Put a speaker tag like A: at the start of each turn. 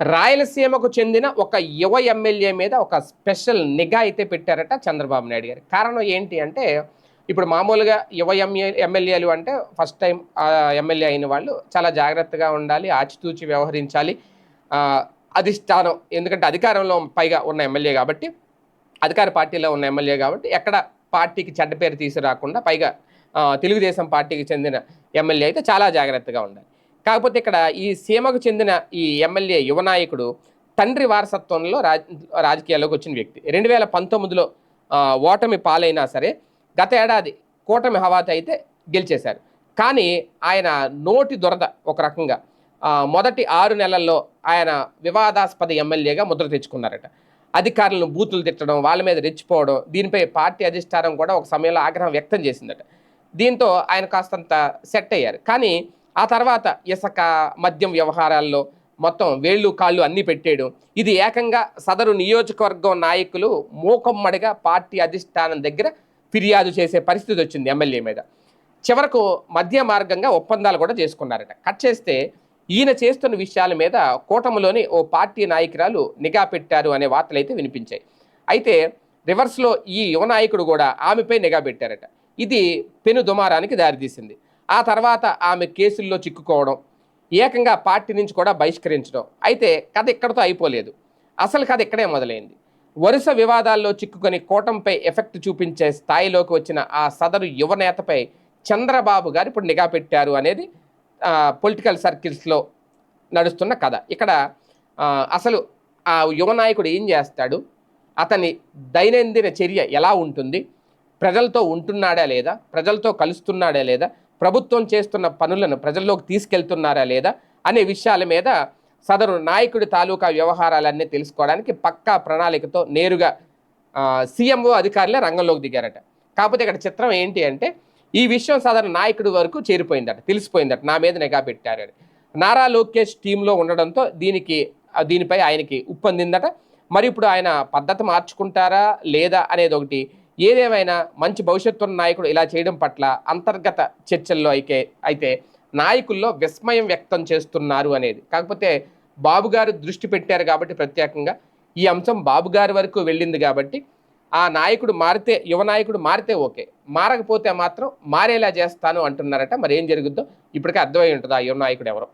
A: రాయలసీమకు చెందిన ఒక యువ ఎమ్మెల్యే మీద ఒక స్పెషల్ నిఘా అయితే పెట్టారట చంద్రబాబు నాయుడు గారు. కారణం ఏంటి అంటే ఇప్పుడు మామూలుగా యువ ఎంఏ ఎమ్మెల్యేలు అంటే ఫస్ట్ టైం ఎమ్మెల్యే అయిన వాళ్ళు చాలా జాగ్రత్తగా ఉండాలి ఆచితూచి వ్యవహరించాలి. అధిష్టానం ఎందుకంటే అధికారంలో పైగా ఉన్న ఎమ్మెల్యే కాబట్టి అధికార పార్టీలో ఉన్న ఎమ్మెల్యే కాబట్టి ఎక్కడ పార్టీకి చెడ్డ పేరు తీసుకురాకుండా పైగా తెలుగుదేశం పార్టీకి చెందిన ఎమ్మెల్యే అయితే చాలా జాగ్రత్తగా ఉండాలి. కాకపోతే ఇక్కడ ఈ సీమకు చెందిన ఈ ఎమ్మెల్యే యువ నాయకుడు తండ్రి వారసత్వంలో రాజ రాజకీయాల్లోకి వచ్చిన వ్యక్తి. రెండు వేల పంతొమ్మిదిలో ఓటమి పాలైనా సరే గత ఏడాది కూటమి హవాత అయితే గెలిచేశారు. కానీ ఆయన నోటి దొరద ఒక రకంగా. మొదటి ఆరు నెలల్లో ఆయన వివాదాస్పద ఎమ్మెల్యేగా ముద్ర తెచ్చుకున్నారట. అధికారులను బూతులు తిట్టడం వాళ్ళ మీద రెచ్చిపోవడం దీనిపై పార్టీ అధిష్టానం కూడా ఒక సమయంలో ఆగ్రహం వ్యక్తం చేసిందట. దీంతో ఆయన కాస్తంత సెట్ అయ్యారు. కానీ ఆ తర్వాత ఇసక మద్యం వ్యవహారాల్లో మొత్తం వేళ్ళు కాళ్ళు అన్నీ పెట్టేయడం. ఇది ఏకంగా సదరు నియోజకవర్గం నాయకులు మూకమ్మడిగా పార్టీ అధిష్టానం దగ్గర ఫిర్యాదు చేసే పరిస్థితి వచ్చింది ఎమ్మెల్యే మీద. చివరకు మధ్య మార్గంగా ఒప్పందాలు కూడా చేసుకున్నారట. కట్ చేస్తే ఈయన చేస్తున్న విషయాల మీద కూటమిలోని ఓ పార్టీ నాయకురాలు నిఘా పెట్టారు అనే వార్తలు అయితే వినిపించాయి. అయితే రివర్స్లో ఈ యువ నాయకుడు కూడా ఆమెపై నిఘా పెట్టారట. ఇది పెను దుమారానికి దారితీసింది. ఆ తర్వాత ఆమె కేసుల్లో చిక్కుకోవడం ఏకంగా పార్టీ నుంచి కూడా బహిష్కరించడం. అయితే కథ ఇక్కడతో అయిపోలేదు. అసలు కథ ఇక్కడే మొదలైంది. వరుస వివాదాల్లో చిక్కుకొని కోటంపై ఎఫెక్ట్ చూపించే స్థాయిలోకి వచ్చిన ఆ సదరు యువ నేతపై చంద్రబాబు గారు ఇప్పుడు నిఘా పెట్టారు అనేది పొలిటికల్ సర్కిల్స్లో నడుస్తున్న కథ. ఇక్కడ అసలు ఆ యువ నాయకుడు ఏం చేస్తాడు? అతని దైనందిన చర్య ఎలా ఉంటుంది? ప్రజలతో ఉంటున్నాడా లేదా? ప్రజలతో కలుస్తున్నాడా లేదా? ప్రభుత్వం చేస్తున్న పనులను ప్రజల్లోకి తీసుకెళ్తున్నారా లేదా అనే విషయాల మీద సదరు నాయకుడి తాలూకా వ్యవహారాలన్నీ తెలుసుకోవడానికి పక్కా ప్రణాళికతో నేరుగా సీఎంఓ అధికారులే రంగంలోకి దిగారట. కాకపోతే ఇక్కడ చిత్రం ఏంటి అంటే ఈ విషయం సాధారణ నాయకుడి వరకు చేరిపోయిందట తెలిసిపోయిందట నా మీద నిఘా పెట్టారని నారా లోకేష్ టీంలో ఉండడంతో దీనికి దీనిపై ఆయనకి ఉప్పొందిందట. మరి ఇప్పుడు ఆయన పద్ధతి మార్చుకుంటారా లేదా అనేది ఒకటి ఏదేమైనా మంచి భవిష్యత్తు నాయకుడు ఇలా చేయడం పట్ల అంతర్గత చర్చల్లో అయితే అయితే నాయకుల్లో విస్మయం వ్యక్తం చేస్తున్నారు అనేది. కాకపోతే బాబు గారు దృష్టి పెట్టారు కాబట్టి ప్రత్యేకంగా. ఈ అంశం బాబు గారి వరకు వెళ్ళింది కాబట్టి ఆ నాయకుడు మారితే యువ నాయకుడు మారితే ఓకే. మారకపోతే మాత్రం మారేలా చేస్తాను అంటున్నారట. మరి ఏం జరుగుద్దో ఇప్పటికే అర్థమై ఉంటుంది ఆ యువ నాయకుడు ఎవరో.